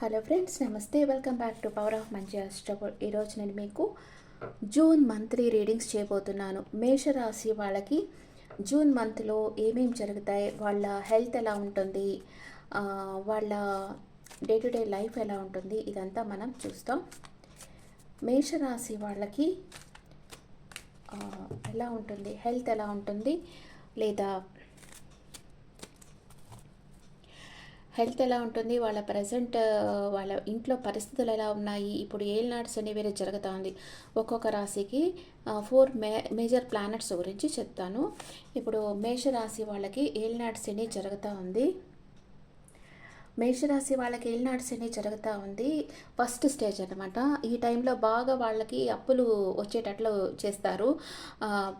Hello friends నమస్తే. Welcome back to power of మంచి అష్టపుల్ ఈరోజు నేను మీకు జూన్ మంత్లీ రీడింగ్స్ చేయబోతున్నాను. మేషరాశి వాళ్ళకి జూన్ మంత్లో ఏమేమి జరుగుతాయి వాళ్ళ హెల్త్ ఎలా ఉంటుంది వాళ్ళ డే టు డే లైఫ్ ఎలా ఉంటుంది ఇదంతా మనం చూస్తాం. మేషరాశి వాళ్ళకి ఎలా ఉంటుంది హెల్త్ ఎలా ఉంటుంది లేదా హెల్త్ ఎలా ఉంటుంది? వాళ్ళ ప్రజెంట్ వాళ్ళ ఇంట్లో పరిస్థితులు ఎలా ఉన్నాయి? ఇప్పుడు ఏళ్ళనాడు శని వేరే జరుగుతూ ఉంది ఒక్కొక్క రాశికి ఫోర్ మే మేజర్ ప్లానెట్స్ గురించి చెప్తాను. ఇప్పుడు మేషరాశి వాళ్ళకి ఏళ్ళనాడు శని జరుగుతూ ఉంది మేషరాశి వాళ్ళకి ఏళ్ళనాడు శని జరుగుతూ ఉంది. ఫస్ట్ స్టేజ్ అనమాట ఈ టైంలో బాగా వాళ్ళకి అప్పులు వచ్చేటట్లు చేస్తారు.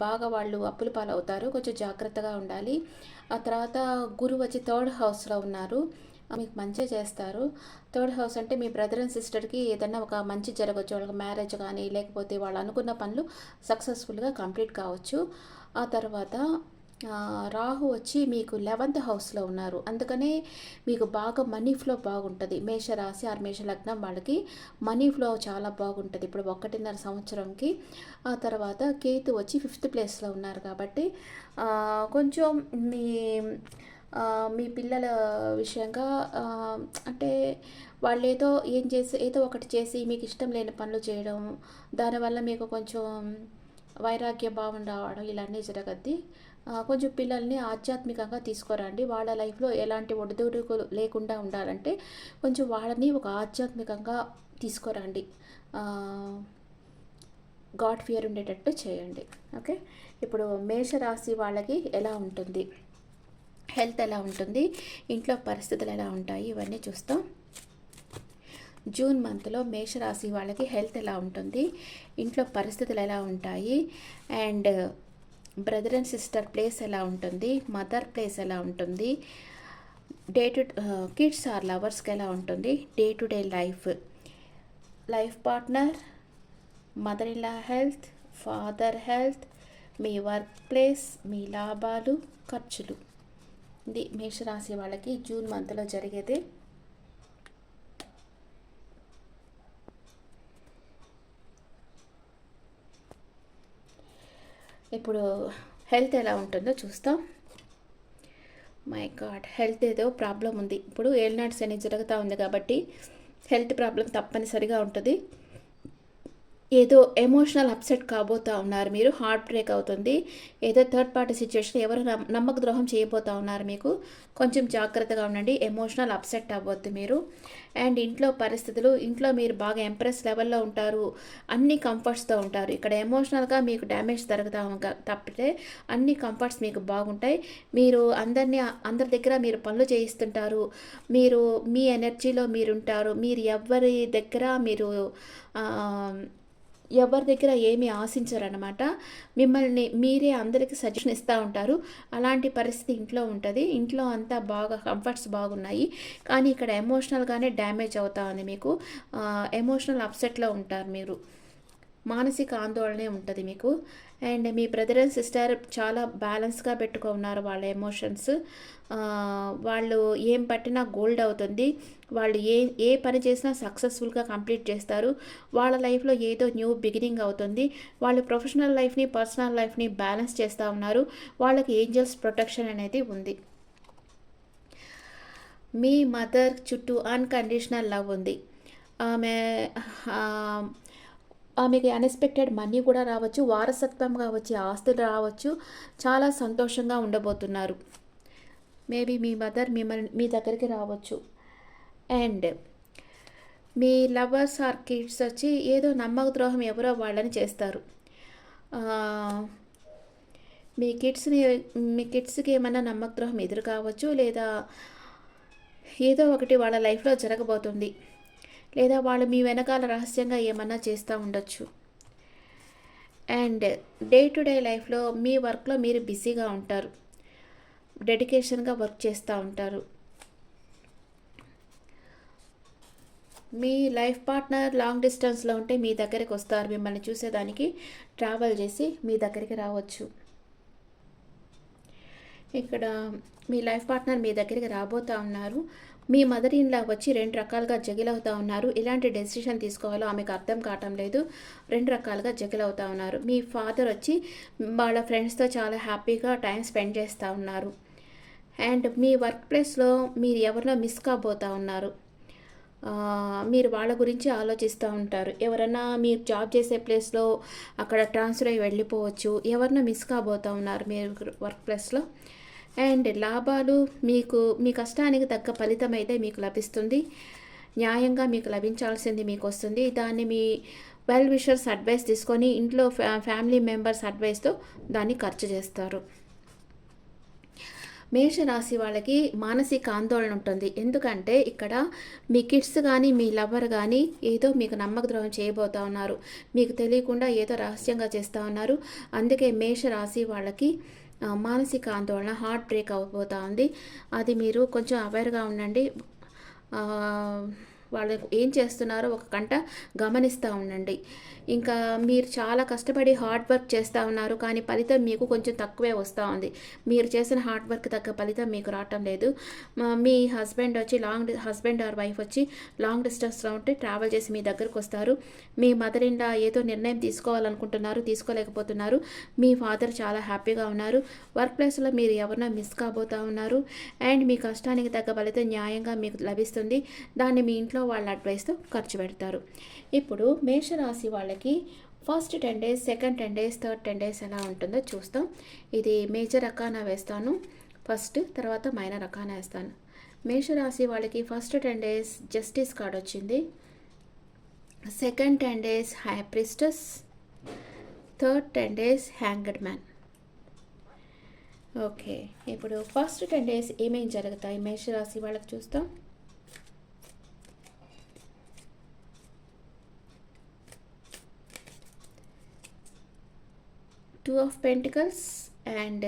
బాగా వాళ్ళు అప్పులు పాలవుతారు. కొంచెం జాగ్రత్తగా ఉండాలి. ఆ తర్వాత గురువు వచ్చి థర్డ్ హౌస్లో ఉన్నారు. మీకు మంచి చేస్తారు. థర్డ్ హౌస్ అంటే మీ బ్రదర్ అండ్ సిస్టర్కి ఏదైనా ఒక మంచి జరగవచ్చు వాళ్ళకి మ్యారేజ్ కానీ లేకపోతే వాళ్ళు అనుకున్న పనులు సక్సెస్ఫుల్గా కంప్లీట్ కావచ్చు. ఆ తర్వాత రాహు వచ్చి మీకు లెవెంత్ హౌస్లో ఉన్నారు. అందుకనే మీకు బాగా మనీ ఫ్లో బాగుంటుంది. మేషరాశి ఆర్ మేష లగ్నం వాళ్ళకి మనీ ఫ్లో చాలా బాగుంటుంది. ఇప్పుడు ఒకటిన్నర సంవత్సరంకి. ఆ తర్వాత కేతు వచ్చి ఫిఫ్త్ ప్లేస్లో ఉన్నారు కాబట్టి కొంచెం మీ మీ పిల్లల విషయంగా అంటే వాళ్ళు ఏదో ఏం చేసి ఏదో ఒకటి చేసి మీకు ఇష్టం లేని పనులు చేయడం దానివల్ల మీకు కొంచెం వైరాగ్య భావం రావడం ఇలాంటివి జరగద్ది. కొంచెం పిల్లల్ని ఆధ్యాత్మికంగా తీసుకురండి. వాళ్ళ లైఫ్లో ఎలాంటి ఒడిదుడుకులు లేకుండా ఉండాలంటే కొంచెం వాళ్ళని ఒక ఆధ్యాత్మికంగా తీసుకురండి. గాడ్ ఫియర్ ఉండేటట్టు చేయండి. ఓకే? ఇప్పుడు మేషరాశి వాళ్ళకి ఎలా ఉంటుంది? హెల్త్ ఎలా ఉంటుంది? ఇంట్లో పరిస్థితులు ఎలా ఉంటాయి? ఇవన్నీ చూస్తాం. జూన్ మంత్లో మేషరాశి వాళ్ళకి హెల్త్ ఎలా ఉంటుంది? ఇంట్లో పరిస్థితులు ఎలా ఉంటాయి? And brother and sister place ఎలా ఉంటుంది? మదర్ ప్లేస్ ఎలా ఉంటుంది? డే టు కిడ్స్ ఆర్ లవర్స్కి ఎలా ఉంటుంది? Day to day life. Life partner mother in law health father health me work place మీ లాభాలు ఖర్చులు. ఇది మేషరాశి వాళ్ళకి జూన్ మంత్లో జరిగేది ఇప్పుడు హెల్త్ ఎలా ఉంటుందో చూస్తాం. మై గాడ్ హెల్త్ ఏదో ప్రాబ్లం ఉంది. ఇప్పుడు ఏళ్ళనాడు శని జరుగుతూ ఉంది కాబట్టి హెల్త్ ప్రాబ్లం తప్పనిసరిగా ఉంటుంది. ఏదో ఎమోషనల్ అప్సెట్ కాబోతా ఉన్నారు మీరు హార్ట్ బ్రేక్ అవుతుంది. ఏదో థర్డ్ పార్టీ సిచ్యువేషన్ ఎవరు నమ్మక ద్రోహం చేయబోతా ఉన్నారు మీకు. కొంచెం జాగ్రత్తగా ఉండండి ఎమోషనల్ అప్సెట్ అవ్వద్దు మీరు. అండ్ ఇంట్లో పరిస్థితులు ఇంట్లో మీరు బాగా ఎంప్రెస్ లెవెల్లో ఉంటారు. అన్ని కంఫర్ట్స్తో ఉంటారు. ఇక్కడ ఎమోషనల్గా మీకు డ్యామేజ్ జరుగుతా తప్పితే అన్ని కంఫర్ట్స్ మీకు బాగుంటాయి. మీరు అందరినీ అందరి దగ్గర మీరు పనులు చేయిస్తుంటారు. మీరు మీ ఎనర్జీలో మీరు ఉంటారు. మీరు ఎవరి దగ్గర మీరు ఎవరి దగ్గర ఏమీ ఆశించరనమాట మిమ్మల్ని మీరే అందరికీ సజెషన్ ఇస్తూ ఉంటారు. అలాంటి పరిస్థితి ఇంట్లో ఉంటుంది. ఇంట్లో అంతా బాగా కంఫర్ట్స్ బాగున్నాయి. కానీ ఇక్కడ ఎమోషనల్గానే డ్యామేజ్ అవుతా ఉంది మీకు. ఎమోషనల్ అప్సెట్లో ఉంటారు మీరు. మానసిక ఆందోళనే ఉంటుంది మీకు. అండ్ మీ బ్రదర్ అండ్ సిస్టర్ చాలా బ్యాలెన్స్గా పెట్టుకున్నారు వాళ్ళ ఎమోషన్స్. వాళ్ళు ఏం పట్టినా గోల్డ్ అవుతుంది. వాళ్ళు ఏ ఏ పని చేసినా సక్సెస్ఫుల్గా కంప్లీట్ చేస్తారు. వాళ్ళ లైఫ్లో ఏదో న్యూ బిగినింగ్ అవుతుంది. వాళ్ళు ప్రొఫెషనల్ లైఫ్ని పర్సనల్ లైఫ్ని బ్యాలెన్స్ చేస్తూ ఉన్నారు. వాళ్ళకి ఏంజల్స్ ప్రొటెక్షన్ అనేది ఉంది. మీ మదర్ చుట్టూ అన్కండిషనల్ లవ్ ఉంది. ఆమె ఆ, ఆమెకి అన్ఎక్స్పెక్టెడ్ మనీ కూడా రావచ్చు వారసత్వంగా వచ్చే ఆస్తులు రావచ్చు. చాలా సంతోషంగా ఉండబోతున్నారు. మేబీ మీ మదర్ మిమ్మల్ని మీ దగ్గరికి రావచ్చు. అండ్ మీ లవర్స్ ఆర్ కిడ్స్ వచ్చి ఏదో నమ్మక ద్రోహం ఎవరో వాళ్ళని చేస్తారు. మీ కిడ్స్ని మీ కిడ్స్కి ఏమైనా నమ్మక ద్రోహం ఎదురు కావచ్చు లేదా ఏదో ఒకటి వాళ్ళ లైఫ్లో జరగబోతుంది. లేదా వాళ్ళు మీ వెనకాల రహస్యంగా ఏమన్నా చేస్తూ ఉండొచ్చు. అండ్ డే టు డే లైఫ్లో మీ వర్క్లో మీరు బిజీగా ఉంటారు. డెడికేషన్గా వర్క్ చేస్తూ ఉంటారు. మీ లైఫ్ పార్ట్నర్ లాంగ్ డిస్టెన్స్లో ఉంటే మీ దగ్గరికి వస్తారు. మిమ్మల్ని చూసేదానికి ట్రావెల్ చేసి మీ దగ్గరికి రావచ్చు. ఇక్కడ మీ లైఫ్ పార్ట్నర్ మీ దగ్గరికి రాబోతా ఉన్నారు. మీ మదర్ ఇన్లా వచ్చి రెండు రకాలుగా జగిల్ అవుతా ఉన్నారు. ఎలాంటి డెసిషన్ తీసుకోవాలో ఆమెకు అర్థం కావటం లేదు. రెండు రకాలుగా జగిల్ అవుతా ఉన్నారు. మీ ఫాదర్ వచ్చి వాళ్ళ ఫ్రెండ్స్తో చాలా హ్యాపీగా టైం స్పెండ్ చేస్తూ ఉన్నారు. అండ్ మీ వర్క్ ప్లేస్లో మీరు ఎవరినో మిస్ కాబోతూ ఉన్నారు. మీరు వాళ్ళ గురించి ఆలోచిస్తూ ఉంటారు. ఎవరన్నా మీరు జాబ్ చేసే ప్లేస్లో అక్కడ ట్రాన్స్ఫర్ అయ్యి వెళ్ళిపోవచ్చు. ఎవరినో మిస్ కాబోతూ ఉన్నారు మీరు వర్క్ ప్లేస్లో. అండ్ లాభాలు మీకు మీ కష్టానికి తగ్గ ఫలితం అయితే మీకు లభిస్తుంది. న్యాయంగా మీకు లభించాల్సింది మీకు వస్తుంది. దాన్ని మీ వెల్ విషర్స్ అడ్వైస్ తీసుకొని ఇంట్లో ఫ్యా ఫ్యామిలీ మెంబర్స్ అడ్వైస్తో దాన్ని ఖర్చు చేస్తారు. మేషరాశి వాళ్ళకి మానసిక ఆందోళన ఉంటుంది. ఎందుకంటే ఇక్కడ మీ కిడ్స్ కానీ మీ లవర్ కానీ ఏదో మీకు నమ్మక ద్రోహం చేయబోతా ఉన్నారు. మీకు తెలియకుండా ఏదో రహస్యంగా చేస్తూ ఉన్నారు. అందుకే మేషరాశి వాళ్ళకి మానసిక ఆందోళన హార్ట్ బ్రేక్ అవ్వబోతా ఉంది. అది మీరు కొంచెం అవేర్గా ఉండండి. వాళ్ళు ఏం చేస్తున్నారో ఒక గంట గమనిస్తూ ఉండండి. ఇంకా మీరు చాలా కష్టపడి హార్డ్ వర్క్ చేస్తూ ఉన్నారు కానీ ఫలితం మీకు కొంచెం తక్కువే వస్తూ ఉంది. మీరు చేసిన హార్డ్ వర్క్ తగ్గ ఫలితం మీకు రావటం లేదు. మీ హస్బెండ్ వచ్చి లాంగ్ హస్బెండ్ ఆర్ వైఫ్ వచ్చి లాంగ్ డిస్టెన్స్లో ఉంటే ట్రావెల్ చేసి మీ దగ్గరకు వస్తారు. మీ మదర్ ఇండా ఏదో నిర్ణయం తీసుకోవాలనుకుంటున్నారు తీసుకోలేకపోతున్నారు. మీ ఫాదర్ చాలా హ్యాపీగా ఉన్నారు. వర్క్ ప్లేస్లో మీరు ఎవరినో మిస్ కాబోతూ ఉన్నారు. అండ్ మీ కష్టానికి తగ్గ ఫలితం న్యాయంగా మీకు లభిస్తుంది. దాన్ని మీ ఇంట్లో వాళ్ళ అడ్వైస్తో ఖర్చు పెడతారు. ఇప్పుడు మేషరాశి వాళ్ళకి first ten days second ten days third ten days ఎలా ఉంటుందో చూస్తాం. ఇది మేజర్ రకాన వేస్తాను. ఫస్ట్ తర్వాత మైనర్ రకాన వేస్తాను. మేషరాశి వాళ్ళకి first ten days justice card వచ్చింది. Second ten days high priestess third ten days hanged man. Okay ఇప్పుడు ఫస్ట్ టెన్ డేస్ ఏమేమి జరుగుతాయి? మేషరాశి వాళ్ళకి చూస్తాం. Two of pentacles and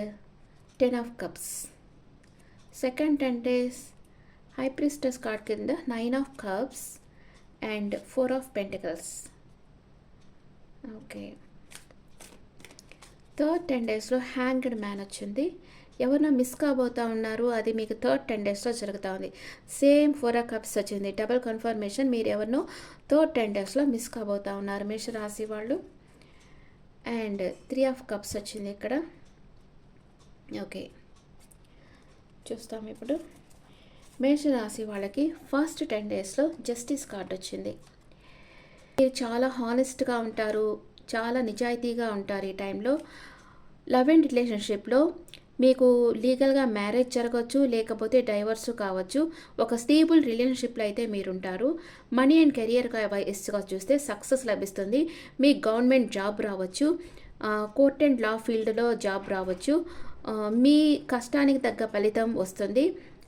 ten of cups second ten days high priestess card కింద nine of cups and four of pentacles okay third ten డేస్లో hanged man వచ్చింది. ఎవరినో మిస్ కాబోతూ ఉన్నారు అది మీకు థర్డ్ టెన్ డేస్లో జరుగుతూ ఉంది. సేమ్ ఫోర్ ఆఫ్ కప్స్ వచ్చింది. డబుల్ కన్ఫర్మేషన్ మీరు ఎవరినో థర్డ్ టెన్ డేస్లో మిస్ కాబోతూ ఉన్నారు. మేష రాశి వాళ్ళు. అండ్ త్రీ ఆఫ్ కప్స్ వచ్చింది ఇక్కడ. ఓకే. చూస్తాం ఇప్పుడు. మేషరాశి వాళ్ళకి ఫస్ట్ టెన్ డేస్లో జస్టిస్ కార్డ్ వచ్చింది. మీరు చాలా హానెస్ట్గా ఉంటారు చాలా నిజాయితీగా ఉంటారు ఈ టైంలో. లవ్ అండ్ రిలేషన్షిప్లో మీకు లీగల్గా మ్యారేజ్ జరగవచ్చు లేకపోతే డైవర్స్ కావచ్చు. ఒక స్టేబుల్ రిలేషన్షిప్లో అయితే మీరు ఉంటారు మనీ అండ్ కెరియర్ వైస్గా చూస్తే సక్సెస్ లభిస్తుంది. మీ గవర్నమెంట్ జాబ్ రావచ్చు. కోర్ట్ అండ్ లా ఫీల్డ్లో జాబ్ రావచ్చు. మీ కష్టానికి తగ్గ ఫలితం వస్తుంది.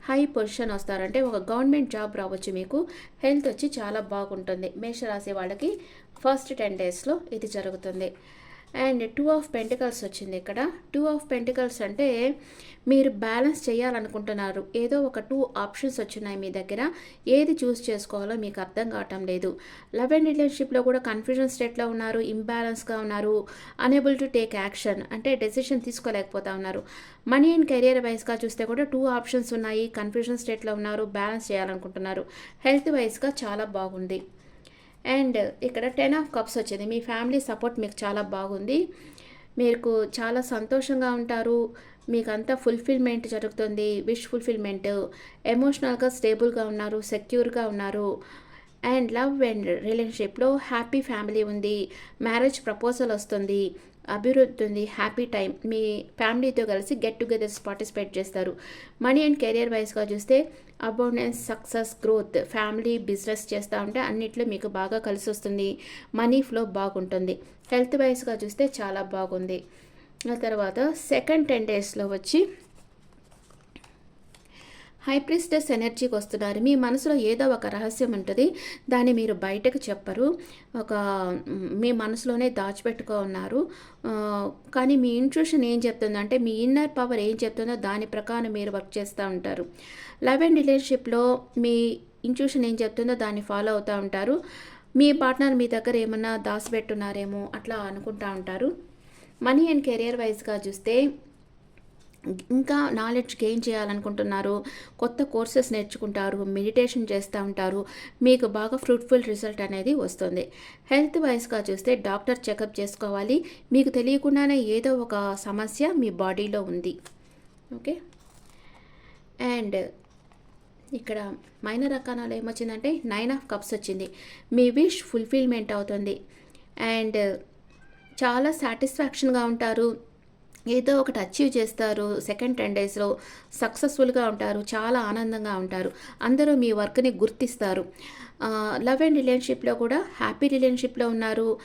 హై పొజిషన్ వస్తారంటే ఒక గవర్నమెంట్ జాబ్ రావచ్చు మీకు. హెల్త్ వచ్చి చాలా బాగుంటుంది. మేషరాశి వాళ్ళకి ఫస్ట్ టెన్ డేస్లో ఇది జరుగుతుంది. అండ్ టూ ఆఫ్ పెంటికల్స్ వచ్చింది ఇక్కడ. టూ ఆఫ్ పెంటికల్స్ అంటే మీరు బ్యాలెన్స్ చేయాలనుకుంటున్నారు. ఏదో ఒక టూ ఆప్షన్స్ వచ్చినాయి మీ దగ్గర. ఏది చూస్ చేసుకోవాలో మీకు అర్థం కావటం లేదు. లవ్ అండ్ రిలేషన్షిప్లో కూడా కన్ఫ్యూజన్ స్టేట్లో ఉన్నారు ఇంబ్యాలెన్స్గా ఉన్నారు అనేబుల్ టు టేక్ యాక్షన్ అంటే డెసిషన్ తీసుకోలేకపోతా ఉన్నారు. మనీ అండ్ కెరియర్ వైజ్గా చూస్తే కూడా టూ ఆప్షన్స్ ఉన్నాయి కన్ఫ్యూజన్ స్టేట్లో ఉన్నారు బ్యాలెన్స్ చేయాలనుకుంటున్నారు. హెల్త్ వైజ్గా చాలా బాగుంది. అండ్ ఇక్కడ టెన్ ఆఫ్ కప్స్ వచ్చేది. మీ ఫ్యామిలీ సపోర్ట్ మీకు చాలా బాగుంది. మీకు చాలా సంతోషంగా ఉంటారు. మీకు అంతా ఫుల్ఫిల్మెంట్ జరుగుతుంది. Wish fulfilment. ఎమోషనల్గా స్టేబుల్గా ఉన్నారు. సెక్యూర్గా ఉన్నారు. అండ్ లవ్ అండ్ రిలేషన్షిప్లో హ్యాపీ ఫ్యామిలీ ఉంది. మ్యారేజ్ ప్రపోజల్ వస్తుంది. అభివృద్ధి ఉంది. హ్యాపీ టైం మీ ఫ్యామిలీతో కలిసి గెట్ టుగెదర్స్ పార్టిసిపేట్ చేస్తారు. మనీ అండ్ కెరియర్ వైజ్గా చూస్తే abundance success growth family business చేస్తూ ఉంటే అన్నిట్లో మీకు బాగా కలిసి వస్తుంది. మనీ ఫ్లో బాగుంటుంది. హెల్త్ వైజ్గా చూస్తే చాలా బాగుంది. ఆ తర్వాత సెకండ్ టెన్ డేస్లో వచ్చి హైప్రిస్టెస్ ఎనర్జీకి వస్తున్నారు. మీ మనసులో ఏదో ఒక రహస్యం ఉంటుంది. దాన్ని మీరు బయటకు చెప్పరు. ఒక మీ మనసులోనే దాచిపెట్టుకో ఉన్నారు కానీ మీ ఇంట్యూషన్ ఏం చెప్తుందంటే మీ ఇన్నర్ పవర్ ఏం చెప్తుందో దాని ప్రకారం మీరు వర్క్ చేస్తూ ఉంటారు. లవ్ అండ్ రిలేషన్షిప్లో మీ ఇంట్యూషన్ ఏం చెప్తుందో దాన్ని ఫాలో అవుతూ ఉంటారు. మీ పార్ట్నర్ మీ దగ్గర ఏమన్నా దాచిపెట్టున్నారేమో అట్లా అనుకుంటా ఉంటారు. మనీ అండ్ కెరియర్ వైజ్గా చూస్తే ఇంకా నాలెడ్జ్ గెయిన్ చేయాలనుకుంటున్నారు. కొత్త కోర్సెస్ నేర్చుకుంటారు. మెడిటేషన్ చేస్తూ ఉంటారు. మీకు బాగా ఫ్రూట్ఫుల్ రిజల్ట్ అనేది వస్తుంది. హెల్త్ వైజ్గా చూస్తే డాక్టర్ చెకప్ చేసుకోవాలి. మీకు తెలియకుండానే ఏదో ఒక సమస్య మీ బాడీలో ఉంది. ఓకే అండ్ ఇక్కడ మైనర్ రకానాలు ఏమొచ్చిందంటే నైన్ ఆఫ్ కప్స్ వచ్చింది. మీ విష్ ఫుల్ఫిల్మెంట్ అవుతుంది. అండ్ చాలా సాటిస్ఫాక్షన్గా ఉంటారు. ఏదో ఒకటి అచీవ్ చేస్తారు సెకండ్ టెన్ డేస్లో సక్సెస్ఫుల్గా ఉంటారు చాలా ఆనందంగా ఉంటారు. అందరూ మీ వర్క్ని గుర్తిస్తారు. లవ్ అండ్ రిలేషన్షిప్లో కూడా హ్యాపీ రిలేషన్షిప్లో ఉన్నారు.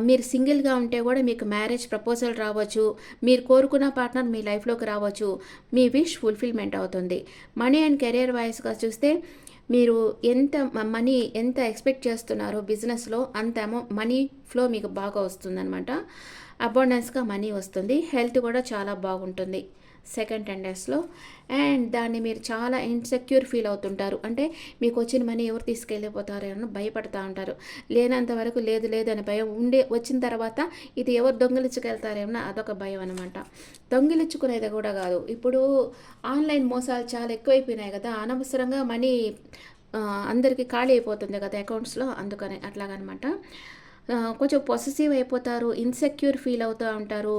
మీరు సింగిల్గా ఉంటే కూడా మీకు మ్యారేజ్ ప్రపోజల్ రావచ్చు. మీరు కోరుకున్న పార్ట్నర్ మీ లైఫ్లోకి రావచ్చు. మీ విష్ ఫుల్ఫిల్మెంట్ అవుతుంది. మనీ అండ్ కెరియర్ వైస్గా చూస్తే మీరు ఎంత మనీ ఎంత ఎక్స్పెక్ట్ చేస్తున్నారో బిజినెస్లో అంత మనీ ఫ్లో మీకు బాగా వస్తుందన్నమాట. అబాండెన్స్గా మనీ వస్తుంది. హెల్త్ కూడా చాలా బాగుంటుంది. సెకండ్ టెన్ డేస్లో అండ్ దాన్ని మీరు చాలా ఇన్సెక్యూర్ ఫీల్ అవుతుంటారు. అంటే మీకు వచ్చిన మనీ ఎవరు తీసుకెళ్ళిపోతారో అని భయపడతా ఉంటారు. లేనంత వరకు లేదు లేదు అని భయం ఉండే వచ్చిన తర్వాత ఇది ఎవరు దొంగిలించుకెళ్తారేమో అదొక భయం అనమాట దొంగిలించుకునేది కూడా కాదు. ఇప్పుడు ఆన్లైన్ మోసాలు చాలా ఎక్కువైపోయినాయి కదా. అనవసరంగా మనీ అందరికీ ఖాళీ అయిపోతుంది కదా అకౌంట్స్లో అందుకని అట్లాగనమాట. కొంచెం పొసెసివ్ అయిపోతారు ఇన్సెక్యూర్ ఫీల్ అవుతూ ఉంటారు.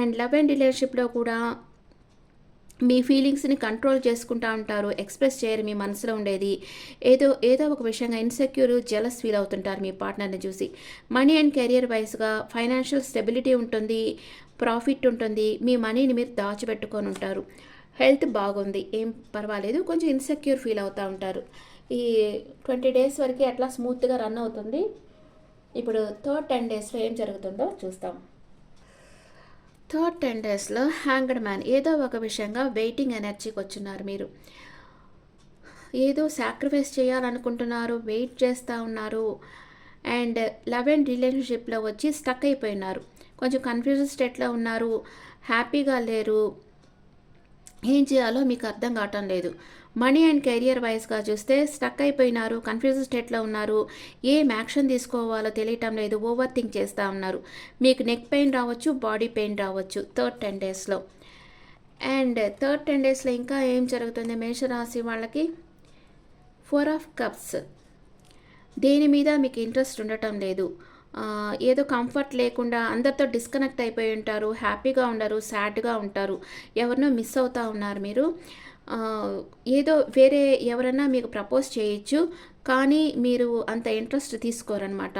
అండ్ లవ్ అండ్ రిలేషన్షిప్లో కూడా మీ ఫీలింగ్స్ని కంట్రోల్ చేసుకుంటా ఉంటారు ఎక్స్ప్రెస్ చేయరు మీ మనసులో ఉండేది. ఏదో ఏదో ఒక విషయంగా ఇన్సెక్యూర్ జెలస్ ఫీల్ అవుతుంటారు మీ పార్ట్నర్ని చూసి. మనీ అండ్ కెరియర్ వైజ్గా ఫైనాన్షియల్ స్టెబిలిటీ ఉంటుంది ప్రాఫిట్ ఉంటుంది మీ మనీని మీరు దాచిపెట్టుకొని ఉంటారు. హెల్త్ బాగుంది ఏం పర్వాలేదు కొంచెం ఇన్సెక్యూర్ ఫీల్ అవుతూ ఉంటారు. ఈ ట్వంటీ డేస్ వరకు అట్లా స్మూత్గా రన్ అవుతుంది. ఇప్పుడు థర్డ్ టెన్ డేస్లో ఏం జరుగుతుందో చూస్తాం. థర్డ్ టెన్ డేస్లో హ్యాంగ్డ్ మ్యాన్ ఏదో ఒక విషయంగా వెయిటింగ్ ఎనర్జీకి వచ్చున్నారు మీరు. ఏదో సాక్రిఫైస్ చేయాలనుకుంటున్నారు వెయిట్ చేస్తూ ఉన్నారు. అండ్ లవ్ అండ్ రిలేషన్షిప్లో వచ్చి స్టక్ అయిపోయినారు. కొంచెం కన్ఫ్యూజన్ స్టేట్లో ఉన్నారు. హ్యాపీగా లేరు. ఏం చేయాలో మీకు అర్థం కావటం లేదు. మనీ అండ్ కెరియర్ వైజ్గా చూస్తే స్టక్ అయిపోయినారు కన్ఫ్యూజ్ స్టేట్లో ఉన్నారు. ఏం యాక్షన్ తీసుకోవాలో తెలియటం లేదు ఓవర్ థింక్ చేస్తూ ఉన్నారు. మీకు నెక్ పెయిన్ రావచ్చు బాడీ పెయిన్ రావచ్చు థర్డ్ టెన్ డేస్లో. అండ్ థర్డ్ టెన్ డేస్లో ఇంకా ఏం జరుగుతుంది? మేషరాశి వాళ్ళకి ఫోర్ ఆఫ్ కప్స్. దేని మీద మీకు ఇంట్రెస్ట్ ఉండటం లేదు. ఏదో కంఫర్ట్ లేకుండా అందరితో డిస్కనెక్ట్ అయిపోయి ఉంటారు హ్యాపీగా ఉండరు సాడ్గా ఉంటారు. ఎవరినో మిస్ అవుతూ ఉన్నారు మీరు. ఏదో వేరే ఎవరైనా మీకు ప్రపోజ్ చేయొచ్చు కానీ మీరు అంత ఇంట్రెస్ట్ తీసుకోరనమాట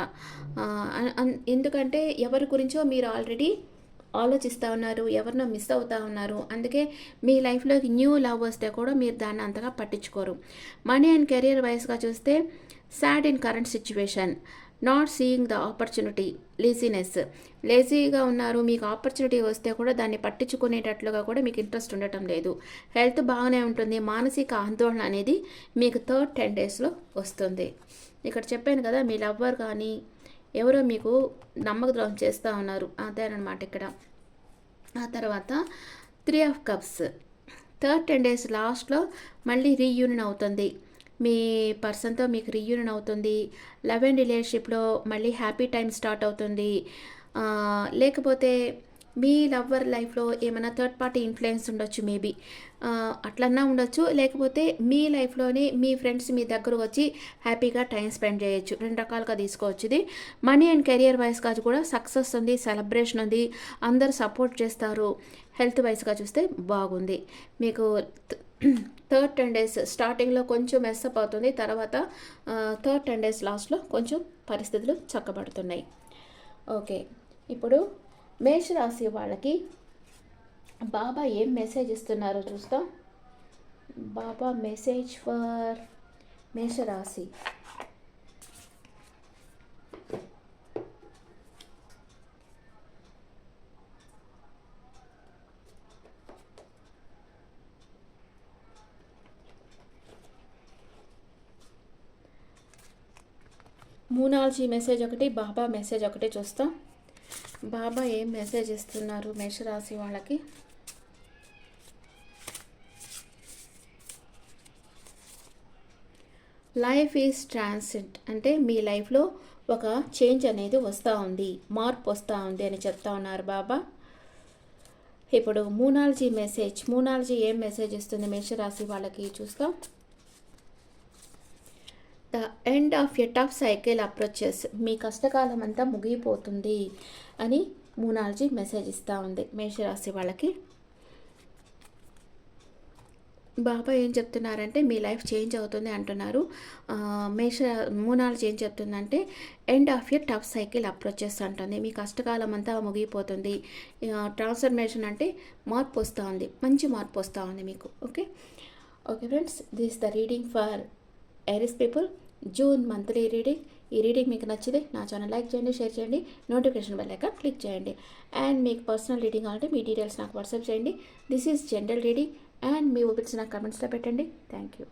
ఎందుకంటే ఎవరి గురించో మీరు ఆల్రెడీ ఆలోచిస్తూ ఉన్నారు ఎవరినో మిస్ అవుతూ ఉన్నారు. అందుకే మీ లైఫ్లోకి న్యూ లవ్ వస్తే కూడా మీరు దాన్ని అంతగా పట్టించుకోరు. మనీ అండ్ కెరియర్ వైస్గా చూస్తే sad in current situation. Not seeing the opportunity laziness లేజీగా ఉన్నారు మీకు ఆపర్చునిటీ వస్తే కూడా దాన్ని పట్టించుకునేటట్లుగా కూడా మీకు ఇంట్రెస్ట్ ఉండటం లేదు. హెల్త్ బాగానే ఉంటుంది మానసిక ఆందోళన అనేది మీకు థర్డ్ టెన్ డేస్లో వస్తుంది. ఇక్కడ చెప్పాను కదా మీ లవ్వర్ కానీ ఎవరో మీకు నమ్మక ద్రోహం చేస్తూ ఉన్నారు. అదేనమాట ఇక్కడ. ఆ తర్వాత three of cups third ten days లాస్ట్లో మళ్ళీ రీయూనియన్ అవుతుంది. మీ పర్సన్తో మీకు రీయూనియన్ అవుతుంది. లవ్ అండ్ రిలేషన్షిప్లో మళ్ళీ హ్యాపీ టైం స్టార్ట్ అవుతుంది. లేకపోతే మీ లవ్వర్ లైఫ్లో ఏమైనా థర్డ్ పార్టీ ఇన్ఫ్లుయెన్స్ ఉండొచ్చు మేబీ. అట్లన్నా ఉండొచ్చు. లేకపోతే మీ లైఫ్లోనే మీ ఫ్రెండ్స్ మీ దగ్గర వచ్చి హ్యాపీగా టైం స్పెండ్ చేయొచ్చు. రెండు రకాలుగా తీసుకోవచ్చు ఇది. మనీ అండ్ కెరియర్ వైస్గా కూడా సక్సెస్ ఉంది సెలబ్రేషన్ ఉంది. అందరు సపోర్ట్ చేస్తారు. హెల్త్ వైస్గా చూస్తే బాగుంది. మీకు థర్డ్ టెన్ డేస్ స్టార్టింగ్లో కొంచెం మెస్అప్ అవుతుంది. తర్వాత థర్డ్ టెన్ డేస్ లాస్ట్లో కొంచెం పరిస్థితులు చక్కబడుతున్నాయి. ఓకే ఇప్పుడు మేషరాశి వాళ్ళకి బాబా ఏం మెసేజ్ ఇస్తున్నారో చూస్తాం. బాబా మెసేజ్ ఫర్ మేషరాశి. మూనాలజీ మెసేజ్ ఒకటి బాబా మెసేజ్ ఒకటి చూస్తాం. బాబా ఏం మెసేజ్ ఇస్తున్నారు మేషరాశి వాళ్ళకి? లైఫ్ ఈజ్ ట్రాన్సిట్ అంటే మీ లైఫ్లో ఒక చేంజ్ అనేది వస్తూ ఉంది మార్పు వస్తూ ఉంది అని చెప్తా ఉన్నారు బాబా. ఇప్పుడు మూనాలజీ మెసేజ్ మూనాలజీ ఏం మెసేజ్ ఇస్తుంది మేషరాశి వాళ్ళకి చూస్తాం. The end of a tough cycle approaches మీ కష్టకాలం అంతా ముగిపోతుంది అని మూనాలజీ మెసేజ్ ఇస్తూ ఉంది. మేషరాశి వాళ్ళకి. బాబా ఏం చెప్తున్నారంటే మీ లైఫ్ చేంజ్ అవుతుంది అంటున్నారు. మేష మూనాలజీ ఏం చెప్తుందంటే end of year tough cycle approaches అంటుంది. మీ కష్టకాలం అంతా ముగిపోతుంది ట్రాన్స్ఫర్మేషన్ అంటే మార్పు వస్తూ ఉంది. మంచి మార్పు వస్తూ ఉంది మీకు. Okay? Okay friends this the reading for Aries people June monthly reading ఈ రీడింగ్ మీకు నచ్చితే నా ఛానల్ లైక్ చేయండి షేర్ చేయండి నోటిఫికేషన్ బెల్ ఐకాన్ క్లిక్ చేయండి. అండ్ మీకు పర్సనల్ రీడింగ్ కావాలంటే మీ డీటెయిల్స్ నాకు వాట్సాప్ చేయండి. This is general reading and me opinions నాకు కమెంట్స్లో పెట్టండి. Thank you.